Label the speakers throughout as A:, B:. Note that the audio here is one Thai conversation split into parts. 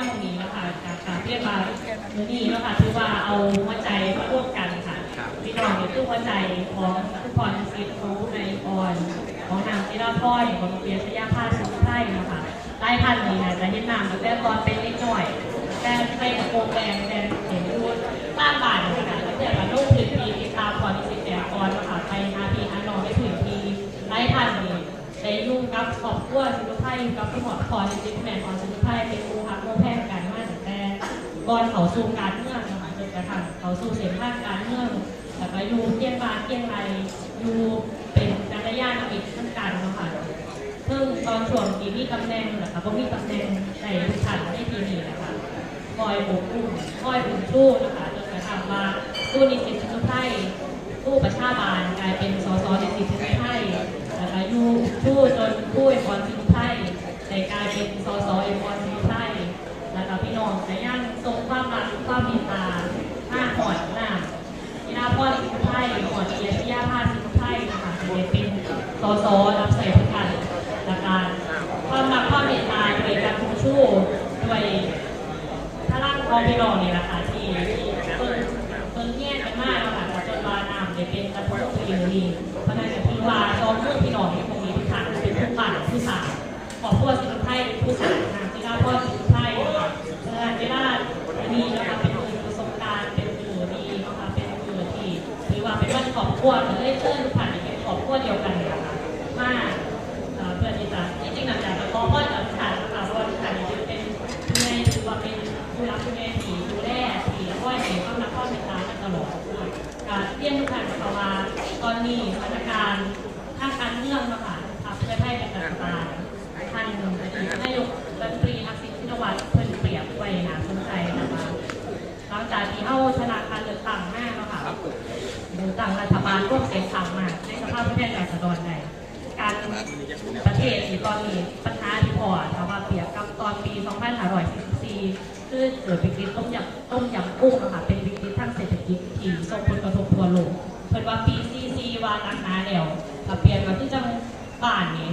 A: ากตรงนี้นะคะจากการเรียกมาเมื่อนี้นะคะคือว่าเอาหัวใจมาร่วมกันค่ะ
B: ครับ
A: พี่น้องเนี่ยคือหัวใจของทุกคนสิทธิ์รู้ในออนของนางศิลาพรของโรงเรียนสยามภาสุขไทยนะคะไล่พันธุ์นี้นะจะเห็นนามตั้งแต่ตอนเป็นเล็กน้อยแต่ใส่กระโปรงแดงแดงเห็นรูดสร้างบ้านนะคะแล้วเดี๋ยวกับลูกพื้นที่ติดตามพรสิทธิ์แสงออนนะคะไปนาพีฮานองในพื้นที่ไล่พัน รับครอบครัวสิทธิ์ไทยกับพี่หมอพรสิทธิ์แม่พรสิทธิ์ไทยเป็นครูฮักโมแพงกันมาตั้งแต่ก่อนเขาสู่การเมืองนะคะจนกระทั่งเขาสู่เส้นทางการเมืองแต่ก็อยู่เที่ยงบานเที่ยงไรอยู่เป็นกัลยาณมิตรทั้งกันนะคะซึ่งตอนช่วงปีนี้ตำแหน่งนะคะก็มีตำแหน่งในทุกท่านในปีนี้นะคะคอยปกอุ้มคอยบุญชู้นะคะจนกระทั่งว่าตู้นิสิตชุนไทยตู้ประชาบาลกลายเป็นสสนิสิตชุนไทย นะคะอยู่ชู้จนผู้เอกรชุนไทยได้กลายเป็นสสเอกรชุนไทยแล้วก็พี่น้องแต่ยังทรงความรักความเมตตาห้าหอดหน้ากีฬาพ่อสิงไทยหอดเกียรติยาภาสิงไทยนะคะเป็นสสรับใส่ทุกท่านและการความรักความเมตตาด้วยการคุ้มชู้ด้วยพลังของพี่น้อง ขอบผู้สิงห์ไทยเป็นผู้สาวนะกีฬาพ่อสิงห์ไทยนะคะเวลาเวลานี้นะคะเป็นมือประสบการณ์เป็นมือดีนะคะเป็นมือที่หรือว่าเป็นวันขอบครัวหรือเลยเชิญทุกท่านเป็นขอบครัวเดียวกันนะคะมาเพื่อที่จะจริงๆหลังจากขอพ่อจากทุกท่านนะคะพว่าผ่านเป็นผู้ใหญ่ถือว่าเป็นผู้รักผู้ใหญ่ที่ดูแลที่คอยให้ความรักความเมตตาตลอดการเรียนทุกท่านนะคะว่าตอนนี้สถานการณ์ทางการเมืองนะคะทางเพื่อให้เป็นรัฐบาล ท่านนายกรัฐมนตรีทักษิณชินวัตรเพิ่นเปรียบไว้นะสนใจนะคะหลังจากที่เข้าชนะการเลือกตั้งแม่แล้วค่ะหรือต่างรัฐบาลร่วมเสียงข้างมากในสภาพประเทศราษฎรใดการประเทศที่ตอนนี้ปัญหาที่พอถามว่าเปรียบกับตอนปี 2544คือเกิดวิกฤตต้มยำต้มยำกุ้งอะค่ะเป็นวิกฤตทางเศรษฐกิจที่ส่งผลกระทบทั่วโลกเพิ่นว่าปี 44ว่าตังหาแล้วก็เปลี่ยนมาที่จังบ้านนี้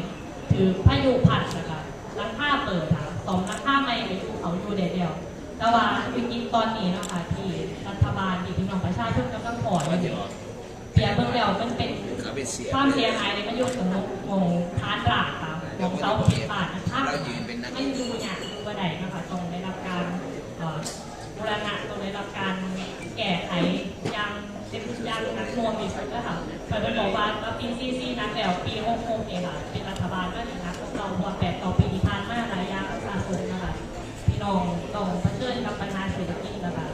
A: ถือพายุพัดนะคะหลังคา เปิดค่ะสองหลังคาใหม่ไปอยู่เขาอยู่เดียวๆแต่ว่าวิกฤตตอนนี้เนาะค่ะที่รัฐบาลที่พี่น้องประชาชนกำลังขออยู่เปียเบิ่งแล้วมันเป็น
B: เขาเป็นเสีย
A: ความเสียหายในมันอยู่ตรงงงทานรากค่ะของเสาผิดบาทนะคะ
B: เรายืนเป็นนัก
A: มันดูอย่างดูกระไดนะคะตรงได้รับการเอ่อบูรณะตรงได้รับการแก้ไขอยังเต็มอยังหนักหน่วงที่สุดนะคะเปิดบอกว่าว่าปีซีซีนักแล้วปีหกหกเนี่ยค่ะเป็นรัฐบาลก็ถึงนักของเราพอแปดต่อปี ต้องต้องเผชิญกับปัญหาเศรษฐกิจนะคะ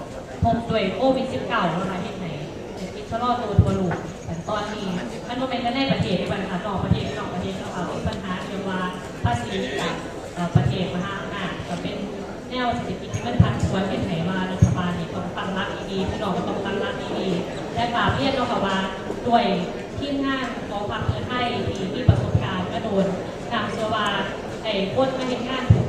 A: พบด้วยโควิด19นะคะเห็นไหนเศรษฐกิจชะลอตัวทัวลูกแต่ตอนนี้มันก็เป็นกันในประเทศในปัญหานอกประเทศนอกประเทศเราเอาปัญหาเรื่องว่าภาษีจากเอ่อประเทศมหาอำนาจก็เป็นแนวเศรษฐกิจที่มันพันชวนเป็นไหนว่ารัฐบาลนี่ต้องตั้งรับดีๆพี่น้องก็ต้องตั้งรับดีๆและกล่าวเรียนเราค่ะว่าด้วยทีมงานของพรรคเพื่อไทยที่มีประสบการณ์ก็โดนทางเชื่อว่าไอ้พ้นมาเห็นงานถู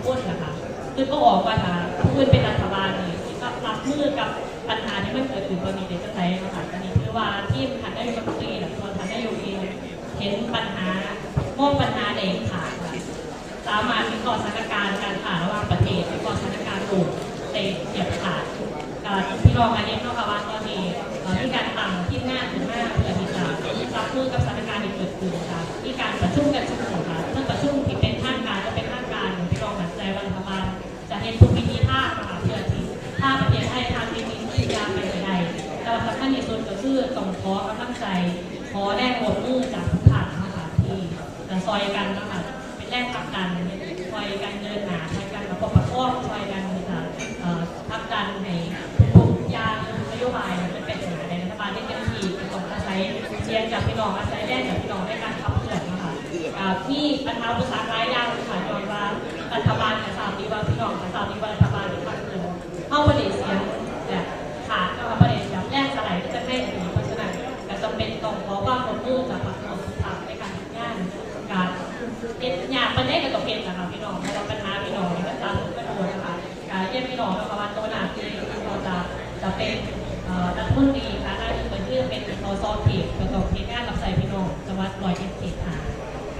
A: คือก็ออกว่าถาผู้อื่อนเป็นรัฐบาลนี่ก็รับมือกับปัญหาที่มันเกิดขึ้นตอนนี้เด็กจะใช้นะคะอันนี้คือว่าที่ทันได้ยกตีหรือตัวทันได้ยกเองเห็นปัญหามองปัญหาเด็กขาดค่ะสามารถวิเคราะห์สถานการณ์การผ่าระหว่างประเทศวิเคราะห์สถานการณ์โลกในเทียบขาดการพี่รองอันนี้นาะค่ะว่าตอนนี้มีการตั้งที่หน้าถึงหน้าเพื่อที่จะรับมือกับสถานการณ์ที่เกิดขึ้นค่ะมีการประชุมกันทุกคนค่ ขอกำลังใจ ขอแรงโหวตมือจากทุกท่านนะคะที่จะซอยกันนะคะเป็นแรงผลักดันช่วยกันเดินหนาช่วยกันประกอบประคองช่วยกันจะเอ่อผลักดันในทุกๆอย่างนโยบายมันเป็นอย่าในรัฐบาลได้เต็มที่ต้องอาศัยเชียร์จากพี่น้องอาศัยแรงจากพี่น้องในการขับเคลื่อนนะคะที่ปัญหาอุปสรรคายยางค่ะยอมว่ารัฐบาลกับสามีว่าพี่น้องกับสามีว่า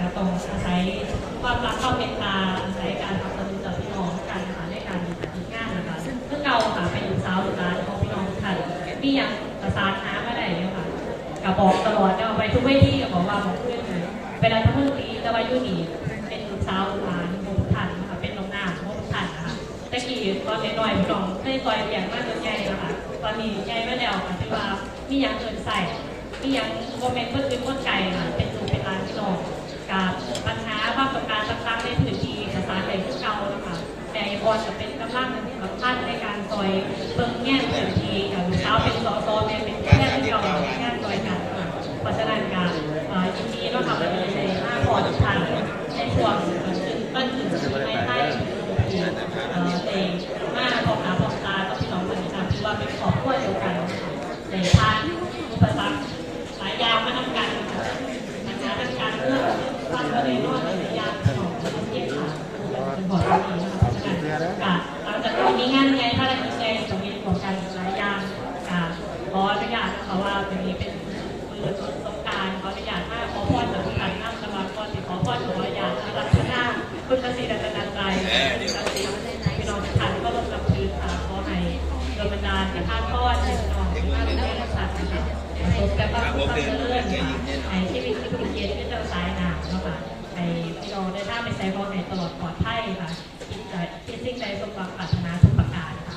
A: ะต้องใช้ความรักความเมตตาใช้การทำประตูต่อพี่น้องกันนะคะในการมีปฏิงานนะคะซึ่งเพื่อเราค่ะเป็นสาหรือร้านของพี่น้องทุกท่านมีอย่างประสานหาเมื่อไหร่ค่ะกับบอกตลอดเอาไปทุกเวทีกับบอกว่าบอกเพื่อนเลยเวลาทั้งรมื่อกี้ตะวันยุ่นีเป็นลูกสาหรือร้านของทุกท่านนะคะเป็นน้องหน้าของทุกท่านนะคะตะกี้ตอนน้อยๆพี่น้องได้ต่อยอย่างมากจนใหญ่นะคะตอนนี้ใหญ่ไม่แล้วค่ะที่ว่ามีอย่างเกินใส่มีอย่างโมเมนต์เพื่อนคนไก่ค่ะ พอจะเป็นกำลังสำคัญในการซอยเบิ่งแง่พื้นที่กับลูกสาเป็นสอสอแม่เป็นแค่ที่เราแค่ซอยกันค่ะเพราะฉะนั้นการอ่อยินดีเราทำในในห้าพอทุกท่านในพวง ประสบกับความสุขาเลื่อนไอ้ที่มีที่คุณเกียรติที่จะสายหนาเนาะค่ะไอ้พี่น้องได้ถ้าไปใส่พอให้ตลอดปลอดภัยค่ะคิดใจคิดสิ่งใดสมหวังปรารถนาทุกประการค่ะ